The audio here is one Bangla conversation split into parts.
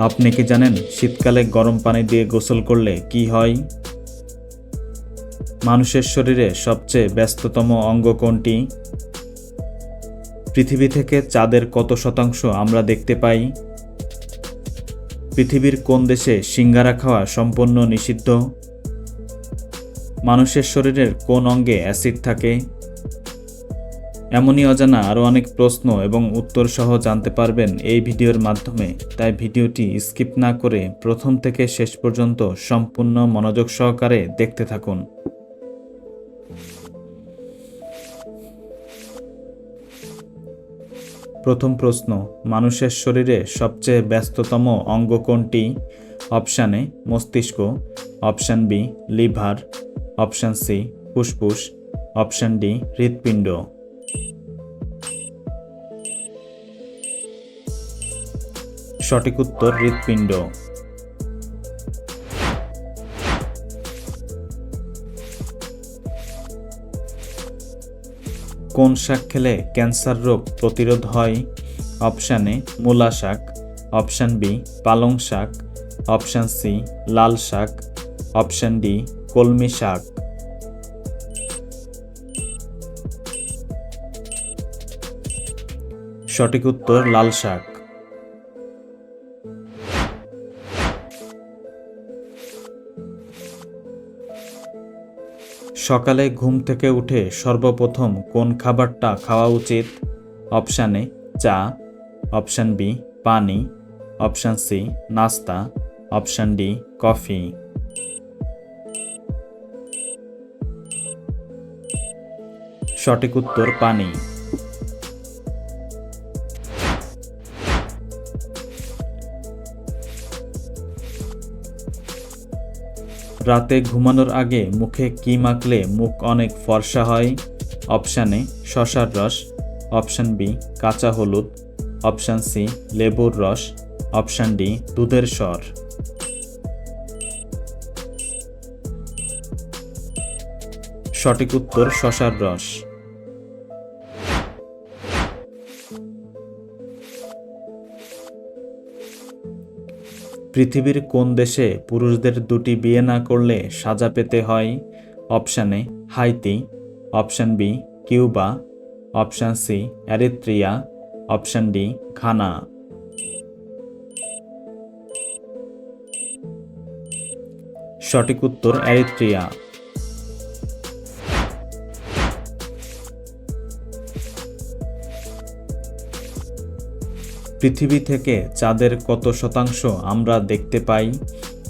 আপনি কি জানেন শীতকালে গরম পানি দিয়ে গোসল করলে কি হয়? মানুষের শরীরে সবচেয়ে ব্যস্ততম অঙ্গ কোনটি? পৃথিবী থেকে চাঁদের কত শতাংশ আমরা দেখতে পাই? পৃথিবীর কোন দেশে সিঙ্গারা খাওয়া সম্পূর্ণ নিষিদ্ধ? মানুষের শরীরের কোন অঙ্গে অ্যাসিড থাকে? এমনই অজানা আরও অনেক প্রশ্ন এবং উত্তর সহ জানতে পারবেন এই ভিডিওর মাধ্যমে। তাই ভিডিওটি স্কিপ না করে প্রথম থেকে শেষ পর্যন্ত সম্পূর্ণ মনোযোগ সহকারে দেখতে থাকুন। প্রথম প্রশ্ন, মানুষের শরীরে সবচেয়ে ব্যস্ততম অঙ্গ কোনটি? অপশান এ, মস্তিষ্ক, option B, liver, option C, ফুসফুস, অপশান ডি, হৃৎপিণ্ড। সঠিক উত্তর হৃৎপিণ্ড। কোন শাক খেলে ক্যান্সার রোগ প্রতিরোধ হয়? অপশান এ, মূলা শাক। অপশান বি, পালং শাক। অপশান সি, লাল শাক। অপশান ডি, কলমি শাক। সঠিক উত্তর লাল শাক। সকালে ঘুম থেকে উঠে সর্বপ্রথম কোন খাবারটা খাওয়া উচিত? অপশান এ, চা। অপশান বি, পানি। অপশান সি, নাস্তা। Option D, coffee. সঠিক উত্তর পানি। রাতে ঘুমানোর আগে মুখে কি মাখলে মুখ অনেক ফর্সা হয়? অপশানে শশার রস। অপশান বি, কাঁচা হলুদ। অপশান সি, লেবুর রস। অপশান ডি, দুধের স্বর। সঠিক উত্তর, শশার রস। পৃথিবীর কোন দেশে পুরুষদের দুটি বিয়ে না করলে সাজা পেতে হয়? Option A, Haiti. Option B, Cuba. Option C Eritrea option D, Ghana. সঠিক উত্তর অ্যারিত্রিয়া পৃথিবী থেকে চাঁদের কত শতাংশ আমরা দেখতে পাই?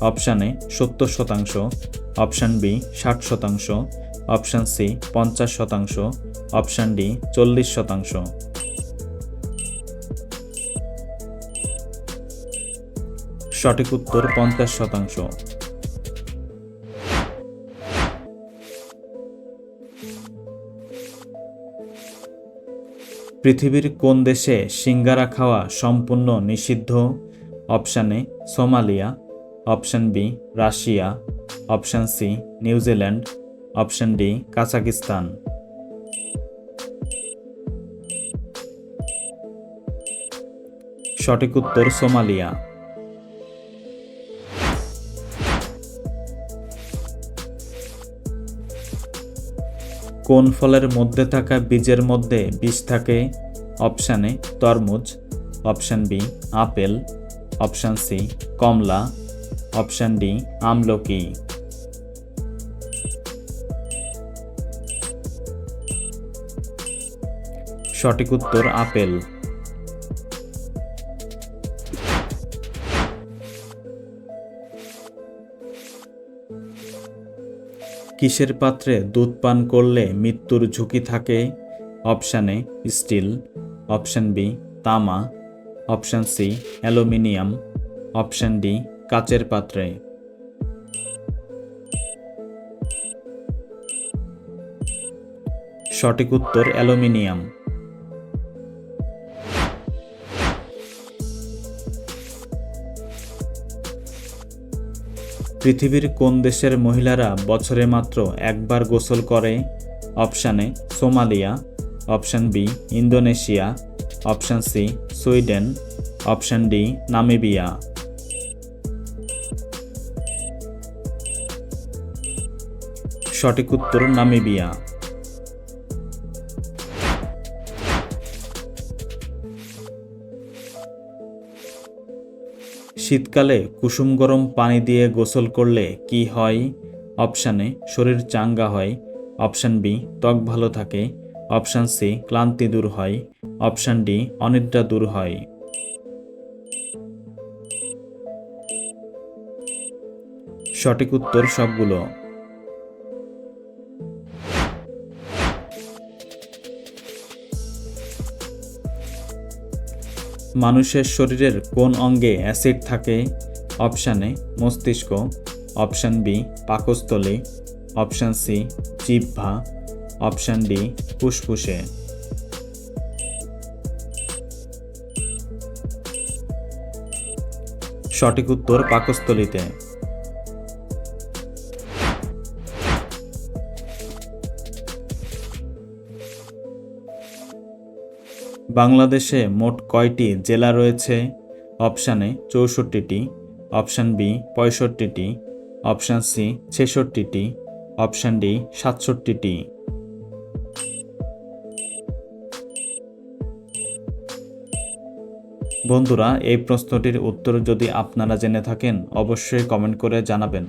অপশানে সত্তর শতাংশ। অপশান বি, ষাট শতাংশ। অপশান সি, পঞ্চাশ শতাংশ। অপশান ডি, চল্লিশ শতাংশ। সঠিক উত্তর পঞ্চাশ শতাংশ। পৃথিবীর কোন দেশে সিঙ্গারা খাওয়া সম্পূর্ণ নিষিদ্ধ? Option A, Somalia. Option B, Russia. Option C, New Zealand. Option D, Kazakhstan. সঠিক উত্তর সোমালিয়া। কোন ফলের মধ্যে থাকা বীজের মধ্যে বীজ থাকে? অপশান এ, তরমুজ। Option B, apple. Option C, কমলা। অপশান ডি, আমলকি। সঠিক উত্তর, আপেল। কিসের পাত্রে দুধ পান করলে মৃত্যুর ঝুঁকি থাকে? Option A, steel. Option B, তামা। Option C, aluminium. Option D, কাচের পাত্রে। সঠিক উত্তর অ্যালুমিনিয়াম। পৃথিবীর কোন দেশের মহিলারা বছরে মাত্র একবার গোসল করে? Option A Somalia. Option B, Indonesia. Option C, Sweden. Option D, Namibia. সঠিক উত্তর, নামিবিয়া। শীতকালে কুসুম গরম পানি দিয়ে গোসল করলে কি হয়? অপশানে শরীর চাঙ্গা হয়। অপশান বি, ত্বক ভালো থাকে। অপশান সি, ক্লান্তি দূর হয়। অপশান ডি, অনিদ্রা দূর হয়। সঠিক উত্তর সবগুলো। মানুষের শরীরের কোন অঙ্গে অ্যাসিড থাকে? অপশানে মস্তিষ্ক। অপশান বি, পাকস্থলী। অপশান সি, জিহ্বা। অপশান ডি, ফুসফুসে। সঠিক উত্তর পাকস্থলীতে। বাংলাদেশে মোট কয়টি জেলা রয়েছে? অপশানে চৌষট্টিটি, অপশান বি পঁয়ষট্টিটি, অপশান সি ছেষট্টিটি, অপশান ডি সাতষট্টিটি। বন্ধুরা, এই প্রশ্নটির উত্তর যদি আপনারা জেনে থাকেন, অবশ্যই কমেন্ট করে জানাবেন।